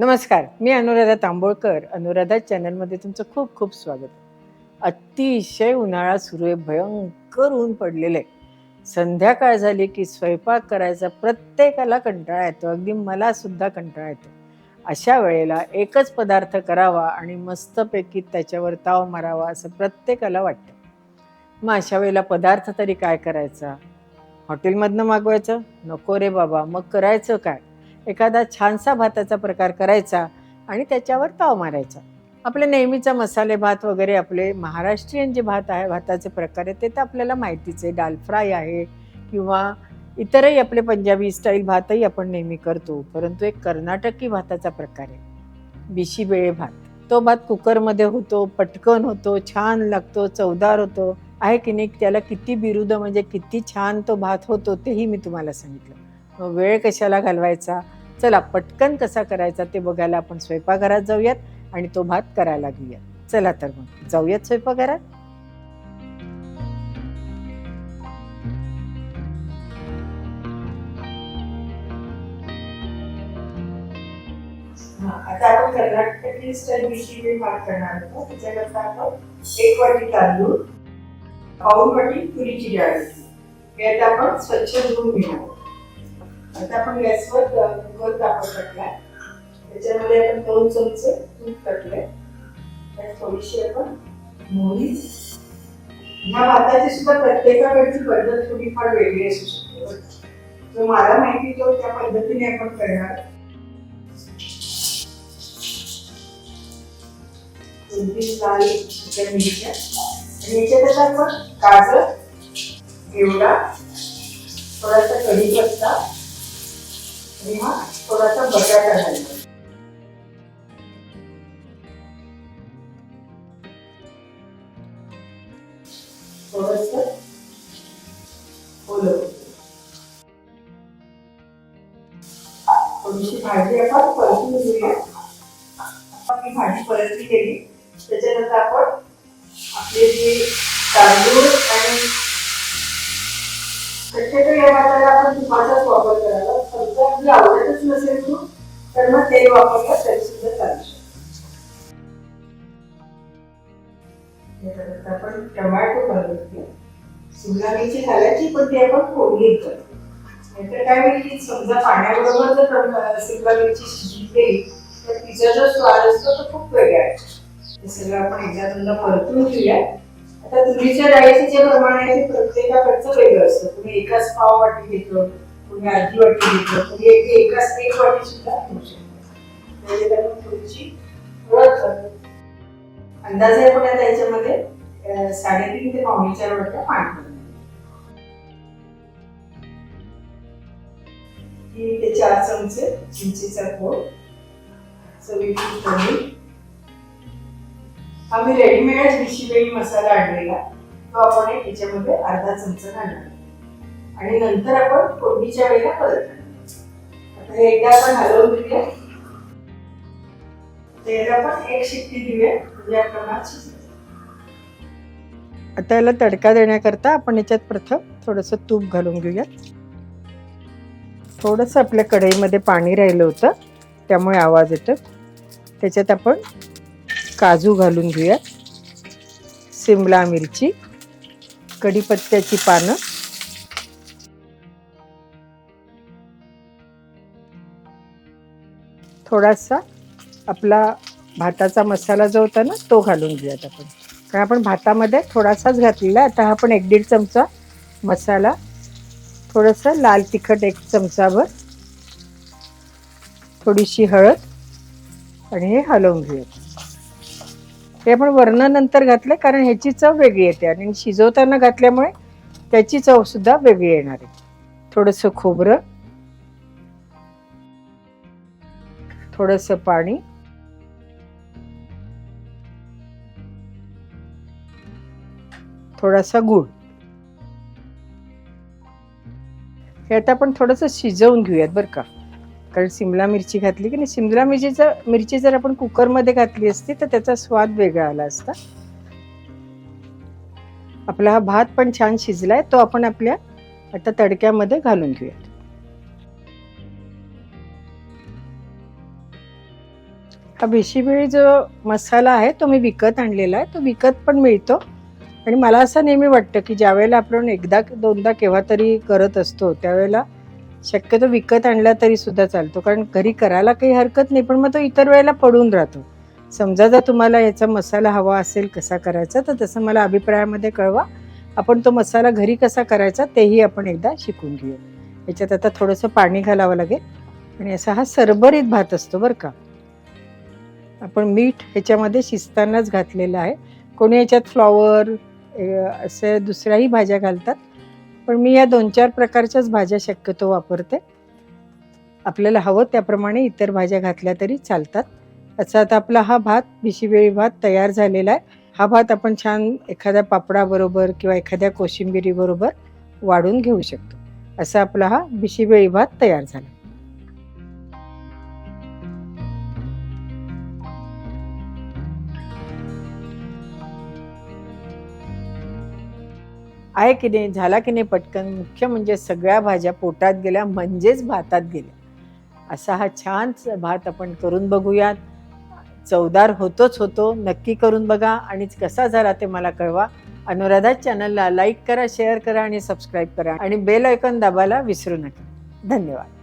नमस्कार मी अनुराधा तांबोळकर. अनुराधा चॅनलमध्ये तुमचं खूप खूप स्वागत. अतिशय उन्हाळा सुरू आहे भयंकर ऊन पडलेलं आहे. संध्याकाळ झाली की स्वयंपाक करायचा प्रत्येकाला कंटाळा येतो. अगदी मला सुद्धा कंटाळा येतो. अशा वेळेला एकच पदार्थ करावा आणि मस्तपैकी त्याच्यावर ताव मारावा असं प्रत्येकाला वाटतं. मग अशा वेळेला पदार्थ तरी काय करायचा? हॉटेलमधनं मागवायचं? नको रे बाबा मग करायचं काय? एखादा छानसा भाताचा प्रकार करायचा आणि त्याच्यावर ताव मारायचा. आपले नेहमीचा मसाले भात वगैरे आपले महाराष्ट्रीयन जे भात आहे भाताचे प्रकार आहे ते तर आपल्याला माहितीच आहे. दाल फ्राय आहे किंवा इतरही आपले पंजाबी स्टाईल भातही आपण नेहमी करतो परंतु एक कर्नाटकी भाताचा प्रकार आहे. बिशीबेळे भात. तो भात कुकरमध्ये होतो पटकन होतो छान लागतो चवदार होतो. आहे की नाही? त्याला किती बिरुद म्हणजे किती छान तो भात होतो तेही मी तुम्हाला सांगितलं. वेळ कशाला घालवायचा? चला पटकन कसा करायचा ते बघायला आपण स्वयंपाकघरात जाऊयात आणि तो भात करायला घेऊयात. चला तर मग जाऊयात स्वयंपाकघरात? आता आपण कर्नाटकी स्टाईल बिशी भात करणार आहोत. त्याच्याकरता आपण एक वाटी तांदूळ पाऊन वाटी तुरीची डाळ घेतली. हे आता आपण स्वच्छ धुवून घेणार आता आपण गॅसवर कुकर तापत टाकलाय त्याच्यामध्ये आपण दोन चमचे तूप टाकले त्यात थोडीशी आपण मोहरी. ह्या भाताची सुद्धा प्रत्येकाकडची पद्धत थोडीफार वेगळी असू शकते जो मला माहिती तो त्या पद्धतीने आपण करणार. लाल चिकन मिरच्या. आणि याच्यात आपण गाजर एवढा थोडासा कढीपत्ता आणि हा थोडासा बटाटा घालतो थोडस थोडीशी भाजी आपण परतून घेऊया. आपण ही भाजी परतली केली त्याच्यानंतर आपण आपले जे तांदूळ आणि शक्यतो या भाताला आपण तुपाचाच वापर करायला समजा वापरलं तरी सुद्धा चालू शकतं आपण टोमॅटो घालूया शिमला मिरची घालायची पण ती आपण फोडणी करतो नाहीतर काय होईल समजा पाण्याबरोबर जर टोम- शिमला मिरची शिजली तर तिचा जो स्वाद असतो तो खूप वेगळा आहे हे सगळं आपण एकदा दोनदा परतून घेऊया आता तुरीच्या डाळीचे जे प्रमाण आहे ते प्रत्येकाकडचं वेगळं असतं तुम्ही एकाच पाव वाटी घेतो तुम्ही अर्धी वाटी घेतो तुम्ही एक एकाच एक वाटी सुद्धा घेऊ शकता. म्हणजे आपण थोडीशी हळद अंदाजे आपण आता याच्यामध्ये साडेतीन ते पावणे चार वाटतं पाणी तीन ते चार चमचे चिंचेचा खोट सगळी आम्ही रेडीमेडच मी रेडीमेड मसाला आणलेला तो आपण एक याच्यामध्ये अर्धा चमचा घालणार. आणि नंतर आपण फोडणीच्या वेळेला परत आता हे एकदा आपण हलवून घेऊया. त्याला एक शिट्टी या प्रमाणात आता याला तडका देण्याकरता आपण याच्यात प्रथम थोडंसं तूप घालून घेऊया. थोडंसं आपल्या कढईमध्ये पाणी राहिलं होतं त्यामुळे आवाज येतो त्याच्यात आपण काजू घालून घेऊया. सिमला मिरची कढीपत्त्याची पानं. थोडासा आपला भाताचा मसाला जो होता ना तो घालून घेऊयात आपण. कारण आपण भातामध्ये थोडासाच घातलेला आता हा आपण एक दीड चमचा मसाला. थोडंसं लाल तिखट एक चमचाभर. थोडीशी हळद. आणि हे हलवून घेऊयात. हे आपण वर्ण नंतर घातलं कारण ह्याची चव वेगळी येते. आणि शिजवताना घातल्यामुळे त्याची चवसुद्धा वेगळी येणार आहे. थोडंसं खोबरं. थोडंसं पाणी. थोडासा गूळ. हे आता आपण थोडंसं शिजवून घेऊयात बरं का. कारण सिमला मिरची घातली की नाही सिमला मिरचीचं मिरची जर आपण कुकरमध्ये घातली असती तर त्याचा स्वाद वेगळा आला असता. आपला हा भात पण छान शिजलाय तो आपण आपल्या आता तडक्यामध्ये घालून घेऊयात. हा भिशीबिळी जो मसाला आहे तो मी विकत आणलेला आहे तो विकत पण मिळतो. आणि मला असं नेहमी वाटतं की ज्यावेळेला आपण एकदा दोनदा केव्हा तरी करत असतो त्यावेळेला शक्यतो विकत आणला तरी सुद्धा चालतो. कारण घरी करायला काही हरकत नाही पण मग तो इतर वेळेला पडून राहतो. समजा जर तुम्हाला याचा मसाला हवा असेल कसा करायचा तर तसं मला अभिप्रायामध्ये कळवा. आपण तो मसाला घरी कसा करायचा तेही आपण एकदा शिकून घेऊ. याच्यात आता थोडंसं पाणी घालावं लागेल. आणि असा हा सरभरीत भात असतो बरं का. आपण मीठ ह्याच्यामध्ये शिजतानाच घातलेलं आहे. कोणी याच्यात फ्लॉवर असे दुसऱ्याही भाज्या घालतात. पण मी या दोन चार प्रकारच्याच भाज्या शक्यतो वापरते. आपल्याला हवं त्याप्रमाणे इतर भाज्या घातल्या तरी चालतात. असा आता आपला हा भात भिशीवेळी भात तयार झालेला आहे. हा भात आपण छान एखाद्या पापडाबरोबर किंवा एखाद्या कोशिंबिरीबरोबर वाढून घेऊ शकतो. असा आपला हा भिशीवेळी भात तयार झाला. आहे की नाही झाला की नाही पटकन? मुख्य म्हणजे सगळ्या भाज्या पोटात गेल्या म्हणजेच भातात गेल्या. असा हा छान भात आपण करून बघूयात. चवदार होतोच होतो नक्की करून बघा. आणि कसा झाला ते मला कळवा. अनुराधा चॅनलला लाईक करा शेअर करा आणि सबस्क्राईब करा. आणि बेल ऐकॉन दाबायला विसरू नका. धन्यवाद.